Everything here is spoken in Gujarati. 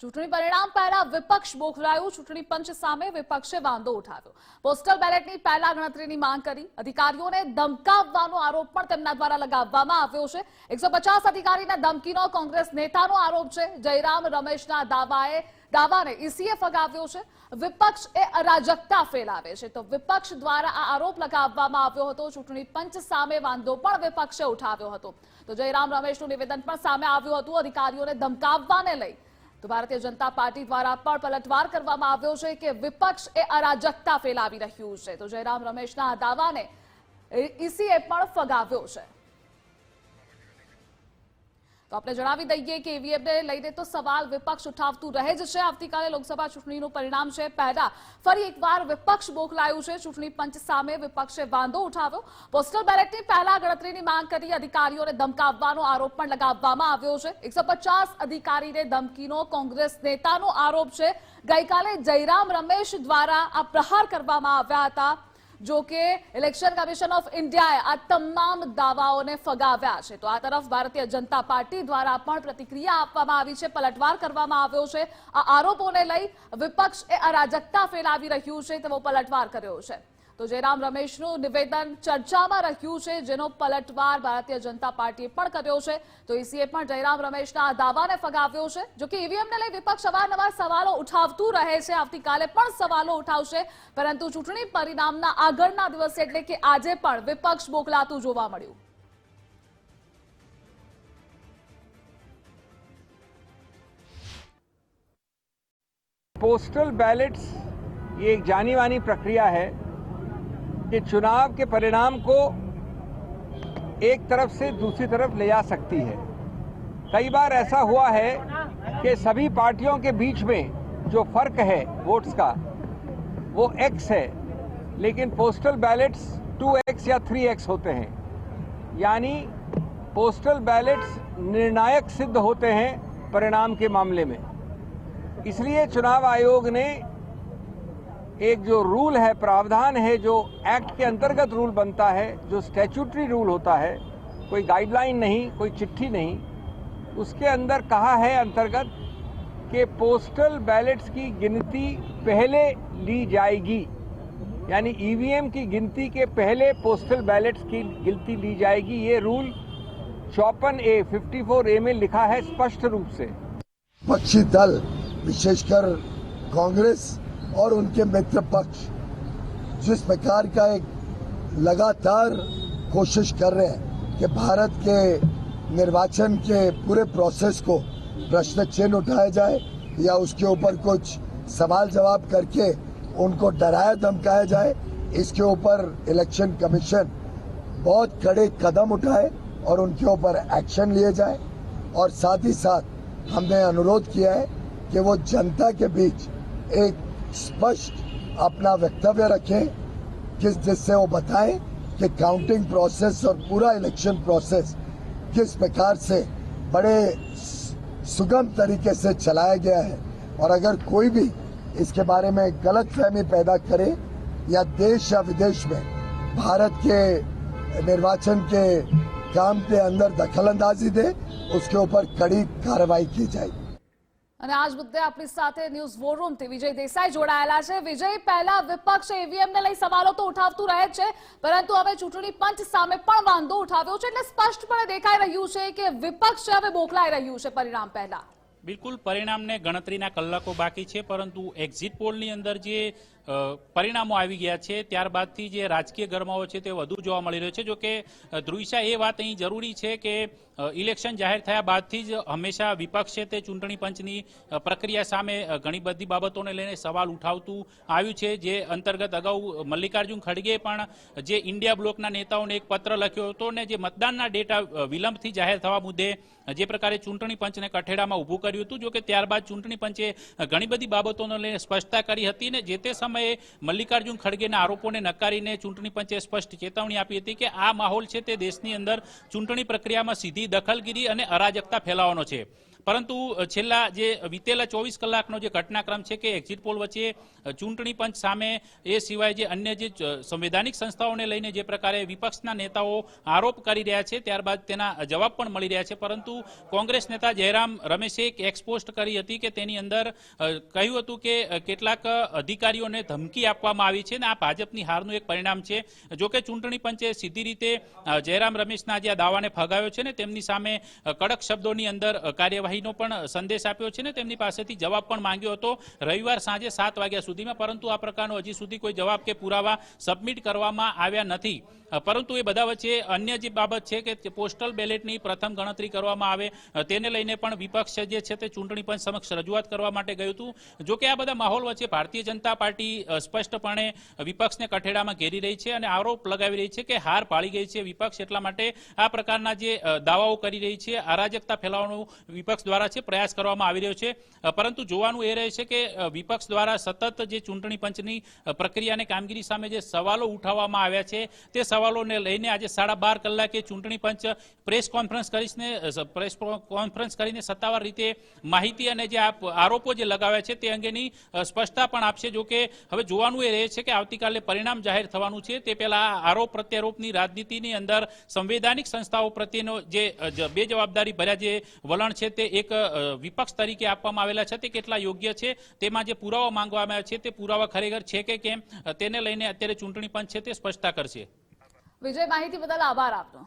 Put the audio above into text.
ચૂંટણી પરિણામ પહેલા વિપક્ષ બોખલાયું ચૂંટણી પંચ સામે વિપક્ષે વાંધો ઉઠાવ્યો. પોસ્ટલ બેલેટની પહેલા ગણતરીની માંગ કરી. અધિકારીઓને ધમકાવવાનો આરોપ પણ તેમના દ્વારા લગાવવામાં આવ્યો છે. એકસો અધિકારીના ધમકીનો કોંગ્રેસ નેતાનો આરોપ છે. જયરામ રમેશના દાવાએ, દાવાને ઈસીએ ફગાવ્યો છે. વિપક્ષ એ અરાજકતા ફેલાવે છે. તો વિપક્ષ દ્વારા આ આરોપ લગાવવામાં આવ્યો હતો. ચૂંટણી પંચ સામે વાંધો પણ વિપક્ષે ઉઠાવ્યો હતો. તો જયરામ રમેશનું નિવેદન પણ સામે આવ્યું હતું. અધિકારીઓને ધમકાવવાને લઈ તો ભારતીય જનતા પાર્ટી દ્વારા પણ પલટવાર કરવામાં આવ્યો છે કે વિપક્ષ એ અરાજકતા ફેલાવી રહ્યું છે. તો જયરામ રમેશના આ દાવાને ઈસીએ પણ ફગાવ્યો છે. તો આપણે જણાવી દઈએ કે ઈવીએમને લઈને તો સવાલ વિપક્ષ ઉઠાવતું રહે જ છે. આવતીકાલે લોકસભા ચૂંટણીનું પરિણામ છે. પહેલા ફરી એકવાર વિપક્ષ મોકલાયું છે. ચૂંટણી પંચ સામે વિપક્ષે વાંધો ઉઠાવ્યો. પોસ્ટલ બેલેટની પહેલા ગણતરીની માંગ કરી અધિકારીઓને ધમકાવવાનો આરોપ પણ લગાવવામાં આવ્યો છે. એકસો અધિકારીને ધમકીનો કોંગ્રેસ નેતાનો આરોપ છે. ગઈકાલે જયરામ રમેશ દ્વારા આ પ્રહાર કરવામાં આવ્યા હતા. જો કે ઇલેક્શન કમિશન ઓફ ઇન્ડિયાએ આ તમામ દાવાઓને ફગાવ્યા છે તો આ તરફ ભારતીય જનતા પાર્ટી દ્વારા પણ પ્રતિક્રિયા આપવામાં આવી છે પલટવાર કરવામાં આવ્યો છે આ આરોપોને લઈ વિપક્ષ એ અરાજકતા ફેલાવી રહ્યું છે તેવો પલટવાર કર્યો છે। તો જયરામ રમેશનું નિવેદન ચર્ચામાં રહ્યું છે જેનો પલટવાર ભારતીય જનતા પાર્ટીએ પણ કર્યો છે તો ઈસીએ પણ જયરામ રમેશના આ દાવાને ફગાવ્યો છે જો કે ઈવીએમને લઈ વિપક્ષ અવારનવાર સવાલો ઉઠાવતું રહે છે આવતીકાલે પણ સવાલો ઉઠાવશે પરંતુ ચૂંટણી પરિણામના આગળના દિવસે એટલે કે આજે પણ વિપક્ષ બોકલાતું જોવા મળ્યું पोस्टल बैलेट्स ये एक जानी मानी प्रक्रिया है कि चुनाव के परिणाम को एक तरफ़ से दूसरी तरफ़ ले जा सकती है। कई बार ऐसा हुआ है कि सभी पार्टियों के बीच में जो फ़र्क है वोट्स का, वो एक्स है, लेकिन पोस्टल बैलेट्स टू एक्स या थ्री एक्स होते हैं। यानी पोस्टल बैलेट्स निर्णायक सिद्ध होते हैं परिणाम के मामले में। इसलिए चुनाव आयोग ने एक जो रूल है, प्रावधान है, जो एक्ट के अंतर्गत रूल बनता है, जो स्टैच्यूटरी रूल होता है, कोई गाइडलाइन नहीं, कोई चिट्ठी नहीं, उसके अंदर कहा है अंतर्गत कि पोस्टल बैलेट्स की गिनती पहले ली जाएगी। यानी ईवीएम की गिनती के पहले पोस्टल बैलेट्स की गिनती ली जाएगी। ये रूल चौपन ए फिफ्टी फोर ए में लिखा है स्पष्ट रूप से। पक्षी दल, विशेषकर कांग्रेस और उनके मित्र पक्ष, जिस प्रकार का एक लगातार कोशिश कर रहे हैं कि भारत के निर्वाचन के पूरे प्रोसेस को प्रश्न चिन्ह उठाया जाए या उसके ऊपर कुछ सवाल जवाब करके उनको डराया धमकाया जाए, इसके ऊपर इलेक्शन कमीशन बहुत कड़े कदम उठाए और उनके ऊपर एक्शन लिए जाए। और साथ ही साथ हमने अनुरोध किया है कि वो जनता के बीच एक स्पष्ट अपना वक्तव्य रखें, किस जिससे वो बताएँ कि काउंटिंग प्रोसेस और पूरा इलेक्शन प्रोसेस किस प्रकार से बड़े सुगम तरीके से चलाया गया है। और अगर कोई भी इसके बारे में गलत फहमी पैदा करे या देश या विदेश में भारत के निर्वाचन के काम के अंदर दखलंदाजी दे, उसके ऊपर कड़ी कार्रवाई की जाएगी। અને આજ મુદ્દે આપણી સાથે ન્યૂઝ વોર રૂમથી વિજય દેસાઈ જોડાયેલા છે. વિજય, પહેલા વિપક્ષ ઈવીએમ ને લઈ સવાલો તો ઉઠાવતું રહે છે, પરંતુ હવે ચૂંટણી પંચ સામે પણ વાંધો ઉઠાવ્યો છે એટલે સ્પષ્ટપણે દેખાઈ રહ્યું છે કે વિપક્ષ હવે બોખલાઈ રહ્યું છે પરિણામ પહેલા. બિલકુલ, પરિણામને ગણતરીના કલાકો બાકી છે, પરંતુ એક્ઝિટ પોલની અંદર જે પરિણામો આવી ગયા છે, ત્યારબાદથી જે રાજકીય ગરમાવો છે તે વધુ જોવા મળી રહ્યો છે. જો કે ધ્રુવિશા, એ વાત અહીં જરૂરી છે કે ઇલેક્શન જાહેર થયા બાદથી જ હંમેશા વિપક્ષ તે ચૂંટણી પંચની પ્રક્રિયા સામે ઘણી બધી બાબતોને લઈને સવાલ ઉઠાવતું આવ્યું છે, જે અંતર્ગત અગાઉ મલ્લિકાર્જુન ખડગે પણ જે ઇન્ડિયા બ્લોકના નેતાઓને એક પત્ર લખ્યો હતો ને જે મતદાનના ડેટા વિલંબથી જાહેર થવા મુદ્દે જે પ્રકારે ચૂંટણી પંચને કઠેડામાં ઊભું કર્યું હતું જો કે ત્યારબાદ ચૂંટણી પંચે ઘણી બધી બાબતોને લઈને સ્પષ્ટતા કરી હતી ને જે તે સમયે મલ્લિકાર્જુન ખડગેના આરોપોને નકારીને ચૂંટણી પંચે સ્પષ્ટ ચેતવણી આપી હતી કે આ માહોલ છે તે દેશની અંદર ચૂંટણી પ્રક્રિયામાં સીધી દખલગીરી અને અરાજકતા ફેલાવવાનો છે. પરંતુ છેલ્લા જે વીતેલા ચોવીસ કલાકનો જે ઘટનાક્રમ છે કે એક્ઝિટ પોલ વચ્ચે ચૂંટણી પંચ સામે એ સિવાય જે અન્ય જે સંવૈધાનિક સંસ્થાઓને લઈને જે પ્રકારે વિપક્ષના નેતાઓ આરોપ કરી રહ્યા છે ત્યારબાદ તેના જવાબ પણ મળી રહ્યા છે. પરંતુ કોંગ્રેસ નેતા જયરામ રમેશે એક એક્સપોસ્ટ કરી હતી કે તેની અંદર કહ્યું હતું કે કેટલાક અધિકારીઓને ધમકી આપવામાં આવી છે અને આ ભાજપની હારનું એક પરિણામ છે. જો કે ચૂંટણી પંચે સીધી રીતે જયરામ રમેશના જે દાવાને ફગાવ્યો છે ને તેમની સામે કડક શબ્દોની અંદર અ, કાર્યવાહીનો પણ સંદેશ આપ્યો છે ને તેમની પાસેથી જવાબ પણ માંગ્યો હતો. રવિવાર સાંજે સાત વાગ્યા સુધીમાં, પરંતુ આ પ્રકારનો હજી સુધી કોઈ જવાબ કે પુરાવા સબમિટ કરવામાં આવ્યા નથી. પરંતુ એ બધા વચ્ચે અન્ય જે બાબત છે કે પોસ્ટલ બેલેટની પ્રથમ ગણતરી કરવામાં આવે તેને લઈને પણ વિપક્ષ જે છે તે ચૂંટણી પંચ સમક્ષ રજૂઆત કરવા માટે ગયું હતું. જો કે આ બધા માહોલ વચ્ચે ભારતીય જનતા પાર્ટી સ્પષ્ટપણે વિપક્ષને કઠેડામાં ઘેરી રહી છે અને આરોપ લગાવી રહી છે કે હાર પાળી ગઈ છે વિપક્ષ, એટલા માટે આ પ્રકારના જે દાવાઓ કરી રહી છે, અરાજકતા ફેલાવવાનું વિપક્ષ દ્વારા છે, પ્રયાસ કરવામાં આવી રહ્યો છે. પરંતુ જોવાનું એ રહે છે કે વિપક્ષ દ્વારા સતત જે ચૂંટણી પંચની પ્રક્રિયા કામગીરી સામે જે સવાલો ઉઠાવવામાં આવ્યા છે, તે સવાલોને લઈને આજે સાડા બાર કલાકે ચૂંટણી પંચ પ્રેસ કોન્ફરન્સ કરીને પ્રેસ કોન્ફરન્સ કરીને સત્તાવાર રીતે માહિતી અને જે આરોપો જે લગાવ્યા છે, તે અંગેની સ્પષ્ટતા પણ આપશે. જો કે હવે જોવાનું એ રહે છે કે આવતીકાલે પરિણામ જાહેર થવાનું છે. તે પહેલા આરોપ પ્રત્યારોપની રાજનીતિની અંદર સંવૈધાનિક સંસ્થાઓ પ્રત્યેનો જે બે જવાબદારી ભર્યા જે વલણ છે, તે એક વિપક્ષ તરીકે આપવામાં આવેલા છે તે કેટલા યોગ્ય છે? તેમાં જે પુરાવા માંગવામાં આવ્યા છે તે પુરાવા ખરેખર છે કે કેમ? તેને લઈને અત્યારે ચૂંટણી પંચ છે તે સ્પષ્ટતા કરશે. વિજય, માહિતી બદલ આભાર આપનો.